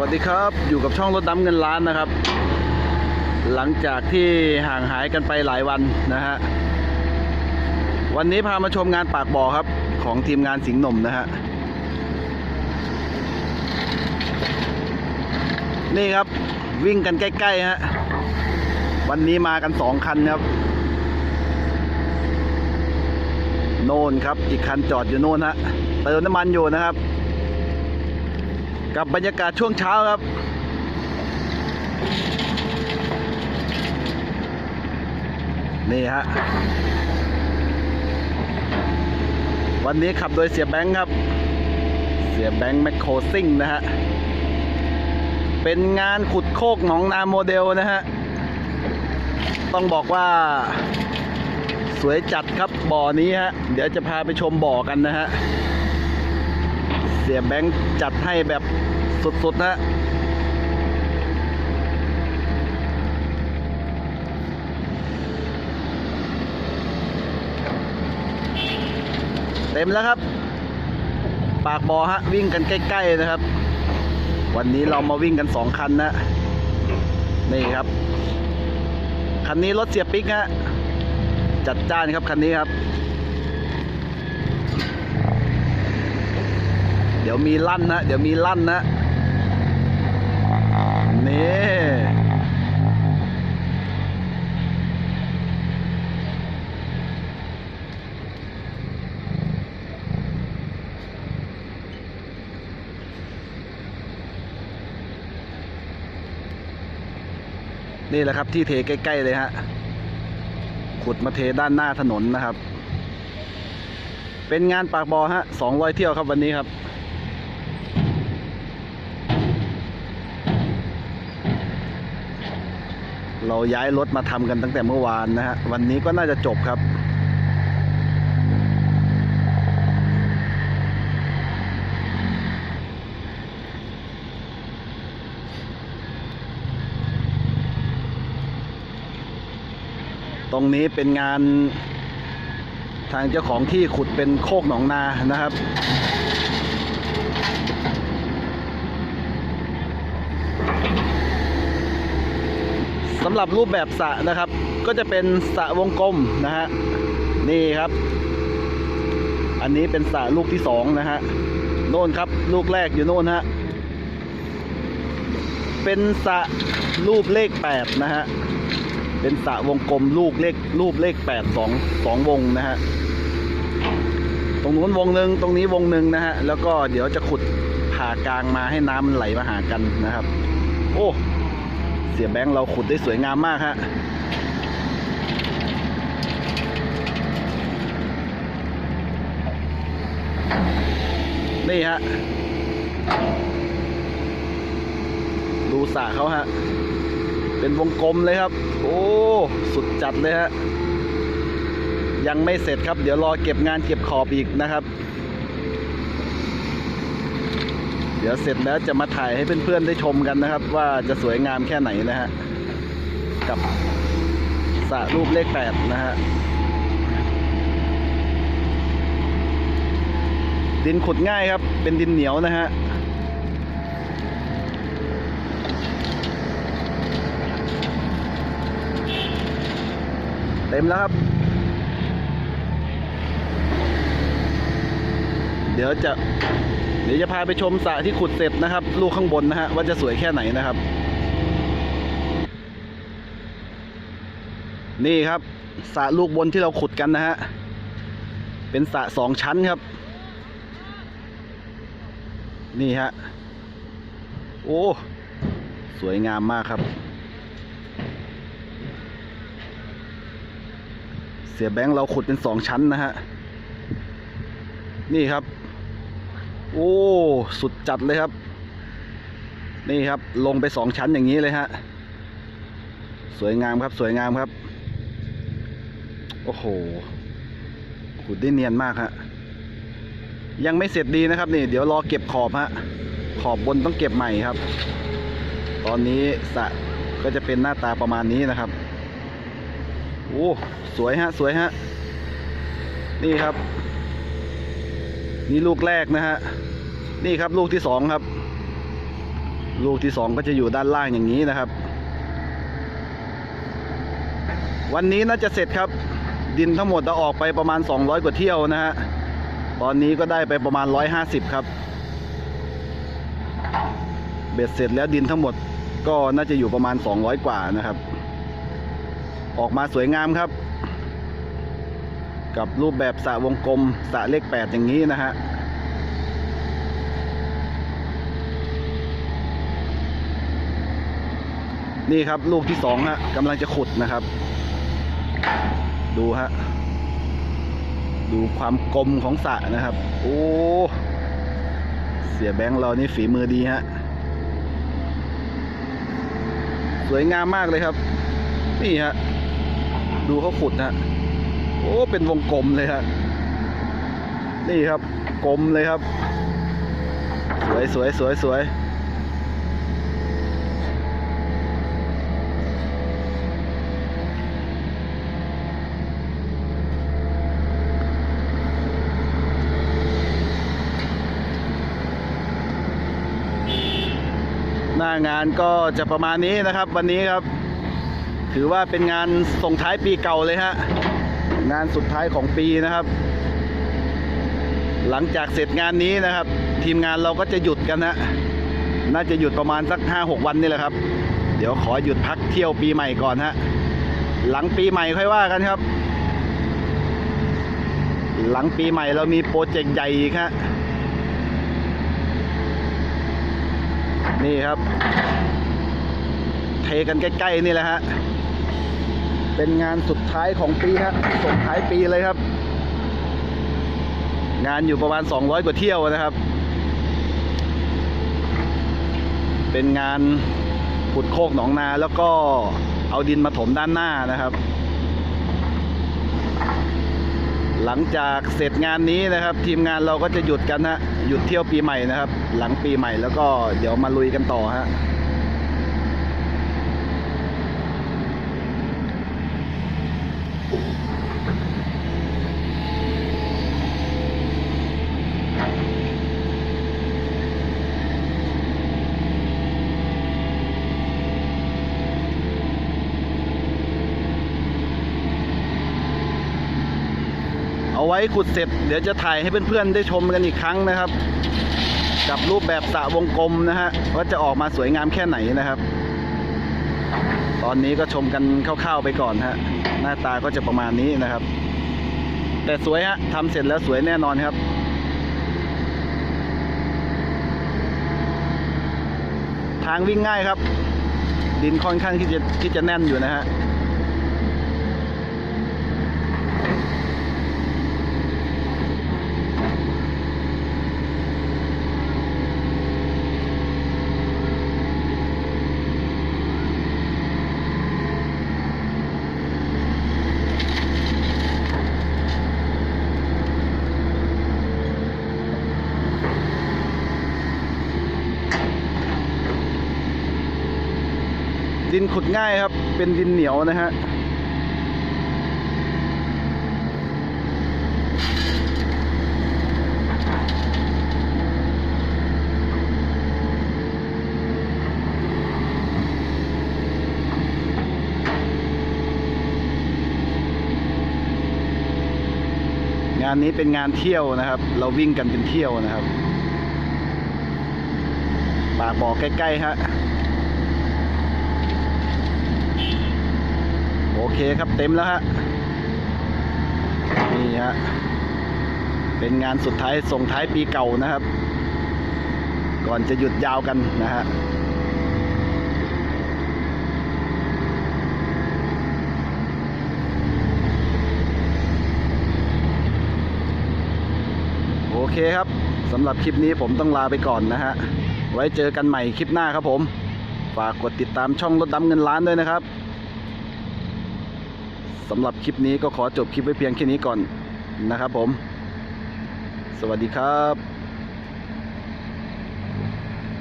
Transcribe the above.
วัสดีครับ อยู่กับช่องรถดำเงินล้านนะครับ หลังจากที่ห่างหายกันไปหลายวันนะฮะ วันนี้พามาชมงานปากบ่อครับ ของทีมงานสิงห์หนุ่มนะฮะ นี่ครับวิ่งกันใกล้ๆฮะ วันนี้มากันสองคันครับ โน่นครับ อีกคันจอดอยู่โน่นฮะเติมน้ำมันอยู่นะครับ กับบรรยากาศช่วงเช้าครับ นี่ฮะ วันนี้ขับโดยเสียแบงค์ครับ เสียแบงค์แมคโครซิ่งนะฮะ เป็นงานขุดโคกหนองนาโมเดลนะฮะ ต้องบอกว่าสวยจัดครับบ่อนี้ฮะ เดี๋ยวจะพาไปชมบ่อกันนะฮะเสียแบงค์จัดให้แบบ สุดๆนะเต็มแล้วครับ ปากบ่อฮะ วิ่งกันใกล้ ๆ นะครับ วันนี้เรามาวิ่งกันสองคันนะ นี่ครับ คันนี้รถเสียปิ๊กฮะ จัดจ้านครับคันนี้ครับ เดี๋ยวมีลั่นนะ เดี๋ยวมีลั่นนะ นี่นี่แหละครับที่เทใกล้ ๆ เลยฮะ ขุดมาเทด้านหน้าถนนนะครับ เป็นงานปากบอฮะสองร้อยเที่ยวครับวันนี้ครับ เราย้ายรถมาทำกันตั้งแต่เมื่อวานนะฮะ วันนี้ก็น่าจะจบครับ ตรงนี้เป็นงานทางเจ้าของที่ขุดเป็นโคกหนองนานะครับ สำหรับรูปแบบสระนะครับ ก็จะเป็นสระวงกลมนะฮะนี่ครับ อันนี้เป็นสระลูกที่สองนะฮะโน่นครับ ลูกแรกอยู่โน่นฮะเป็นสระรูปเลขแปดนะฮะเป็นสระวงกลมลูกเลขรูปเลขแปดสองสองวงนะฮะตรงนู้นวงหนึ่งตรงนี้วงหนึ่งนะฮะแล้วก็เดี๋ยวจะขุดผ่ากลางมาให้น้ำมันไหลมาหากันนะครับ โอ้ เสียแบงค์เราขุดได้สวยงามมากฮะนี่ฮะ ดูสระเขาฮะ เป็นวงกลมเลยครับ โอ้ สุดจัดเลยฮะ ยังไม่เสร็จครับ เดี๋ยวรอเก็บงานเก็บขอบอีกนะครับ เดี๋ยวเสร็จแล้วจะมาถ่ายให้เพื่อนๆได้ชมกันนะครับ ว่าจะสวยงามแค่ไหนนะฮะกับสระรูปเลขแปดนะฮะดินขุดง่ายครับ เป็นดินเหนียวนะฮะเต็มแล้วครับ เดี๋ยวจะ เดี๋ยวจะพาไปชมสระที่ขุดเสร็จนะครับ ลูกข้างบนนะฮะว่าจะสวยแค่ไหนนะครับ นี่ครับสระลูกบนที่เราขุดกันนะฮะเป็นสระสองชั้นครับ นี่ฮะโอ้สวยงามมากครับ เสียแบงค์เราขุดเป็นสองชั้นนะฮะนี่ครับ โอ้ สุดจัดเลยครับ นี่ครับ ลงไปสองชั้นอย่างนี้เลยฮะ สวยงามครับ สวยงามครับ โอ้โห ขุดได้เนียนมากฮะ ยังไม่เสร็จดีนะครับนี่ เดี๋ยวรอเก็บขอบฮะ ขอบบนต้องเก็บใหม่ครับ ตอนนี้สะก็จะเป็นหน้าตาประมาณนี้นะครับ โอ้ สวยฮะ สวยฮะ นี่ครับ นี่ลูกแรกนะฮะ นี่ครับลูกที่สองครับ ลูกที่สองก็จะอยู่ด้านล่างอย่างนี้นะครับ วันนี้น่าจะเสร็จครับ ดินทั้งหมดจะออกไปประมาณ 200 กว่าเที่ยวนะฮะ ตอนนี้ก็ได้ไปประมาณ 150 ครับ เบ็ดเสร็จแล้วดินทั้งหมดก็น่าจะอยู่ประมาณ 200 กว่านะครับ ออกมาสวยงามครับ กับรูปแบบสระวงกลมสระเลข8อย่างนี้นะฮะนี่ครับลูกที่สองฮะกำลังจะขุดนะครับ ดูฮะดูความกลมของสระนะครับ โอ้เสียแบงค์เรานี่ฝีมือดีฮะสวยงามมากเลยครับ นี่ฮะดูเขาขุดฮะ อ้เป็นวงกลมเลยฮะนี่ครับกลมเลยครับ สวยสวยสวยสวยหน้างานก็จะประมาณนี้นะครับ วันนี้ครับ ถือว่าเป็นงานส่งท้ายปีเก่าเลยฮะ งานสุดท้ายของปีนะครับ หลังจากเสร็จงานนี้นะครับ ทีมงานเราก็จะหยุดกันนะน่าจะหยุดประมาณสักห้าหกวันนี่แหละครับ เดี๋ยวขอหยุดพักเที่ยวปีใหม่ก่อนฮะหลังปีใหม่ค่อยว่ากันครับ หลังปีใหม่เรามีโปรเจกต์ใหญ่อีกฮะนี่ครับ เทกันใกล้ๆนี่แหละฮะ เป็นงานสุดท้ายของปีฮะส่งท้ายปีเลยครับ งานอยู่ประมาณ 200 กว่าเที่ยวนะครับ เป็นงานขุดโคกหนองนาแล้วก็เอาดินมาถมด้านหน้านะครับ หลังจากเสร็จงานนี้นะครับ ทีมงานเราก็จะหยุดกันฮะหยุดเที่ยวปีใหม่นะครับ หลังปีใหม่แล้วก็เดี๋ยวมาลุยกันต่อฮะ เอาไว้ขุดเสร็จ เดี๋ยวจะถ่ายให้เพื่อนๆได้ชมกันอีกครั้งนะครับ กับรูปแบบสระวงกลมนะฮะว่าจะออกมาสวยงามแค่ไหนนะครับ ตอนนี้ก็ชมกันคร่าวๆไปก่อนฮะหน้าตาก็จะประมาณนี้นะครับ แต่สวยฮะทำเสร็จแล้วสวยแน่นอนครับทางวิ่งง่ายครับ ดินค่อนข้างที่จะที่จะแน่นอยู่นะฮะ ดินขุดง่ายครับ เป็นดินเหนียวนะฮะงานนี้เป็นงานเที่ยวนะครับ เราวิ่งกันเป็นเที่ยวนะครับ ปากบอกใกล้ๆฮะ โอ เคครับเต็มแล้วฮะนี่ฮะเป็นงานสุดท้ายส่งท้ายปีเก่านะครับ ก่อนจะหยุดยาวกันนะฮะโอเคครับสำหรับคลิปนี้ผมต้องลาไปก่อนนะฮะไว้เจอกันใหม่คลิปหน้าครับผมฝากกดติดตามช่องรถดำเงินล้านด้วยนะครับ สำหรับคลิปนี้ก็ขอจบคลิปไว้เพียงแค่นี้ก่อนนะครับผม สวัสดีครับ